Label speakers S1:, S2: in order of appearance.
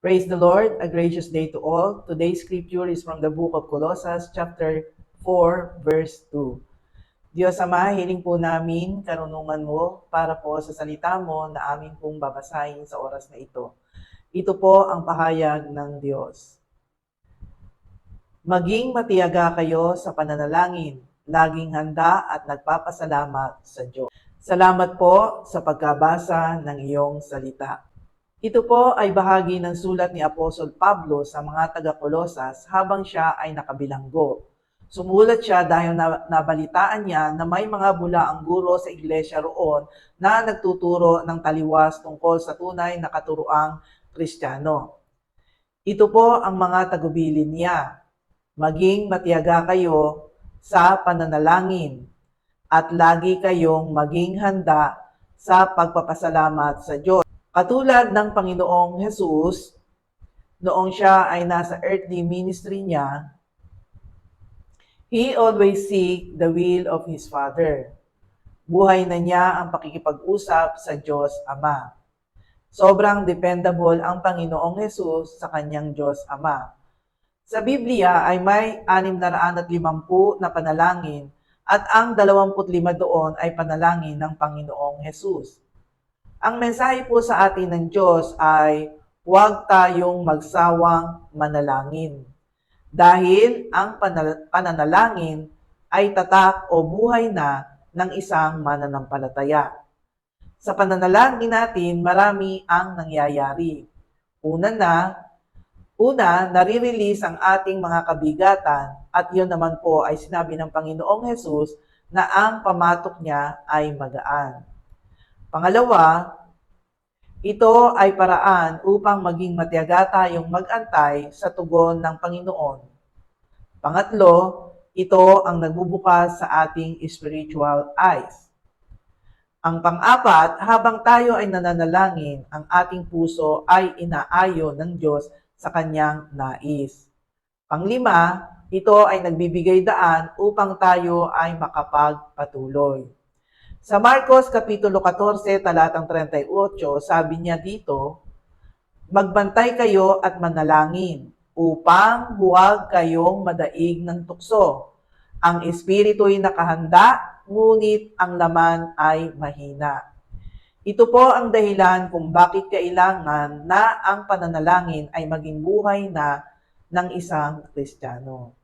S1: Praise the Lord, a gracious day to all. Today's scripture is from the book of Colossus, chapter 4, verse 2. Diyos Ama, hiling po namin karunungan mo para po sa salita mo na amin pong babasahin sa oras na ito. Ito po ang pahayag ng Diyos. Maging matiyaga kayo sa pananalangin, laging handa at nagpapasalamat sa Diyos. Salamat po sa pagkabasa ng iyong salita. Ito po ay bahagi ng sulat ni Apostol Pablo sa mga taga-Kolosas habang siya ay nakabilanggo. Sumulat siya dahil na, nabalitaan niya na may mga bulaang guro sa iglesia roon na nagtuturo ng taliwas tungkol sa tunay na katuruang Kristiyano. Ito po ang mga tagubilin niya. Maging matiyaga kayo sa pananalangin at lagi kayong maging handa sa pagpapasalamat sa Diyos. Katulad ng Panginoong Jesus, noong siya ay nasa earthly ministry niya, He always seek the will of His Father. Buhay na niya ang pakikipag-usap sa Diyos Ama. Sobrang dependable ang Panginoong Jesus sa kanyang Diyos Ama. Sa Biblia ay may 650 na panalangin at ang 25 doon ay panalangin ng Panginoong Jesus. Ang mensahe po sa atin ng Diyos ay huwag tayong magsawang manalangin. Dahil ang pananalangin ay tatak o buhay na ng isang mananampalataya. Sa pananalangin natin, marami ang nangyayari. Una na, una, nare-release ang ating mga kabigatan at yun naman po ay sinabi ng Panginoong Jesus na ang pamatok niya ay magaan. Pangalawa, ito ay paraan upang maging matiyaga tayong mag-antay sa tugon ng Panginoon. Pangatlo, ito ang nagbubukas sa ating spiritual eyes. Ang pang-apat, habang tayo ay nananalangin, ang ating puso ay inaayo ng Diyos sa kanyang nais. Panglima, ito ay nagbibigay daan upang tayo ay makapagpatuloy. Sa Marcos Kapitulo 14, talatang 38, sabi niya dito, Magbantay kayo at manalangin upang huwag kayong madaig ng tukso. Ang espiritu'y nakahanda, ngunit ang laman ay mahina. Ito po ang dahilan kung bakit kailangan na ang pananalangin ay maging buhay na ng isang Kristiyano.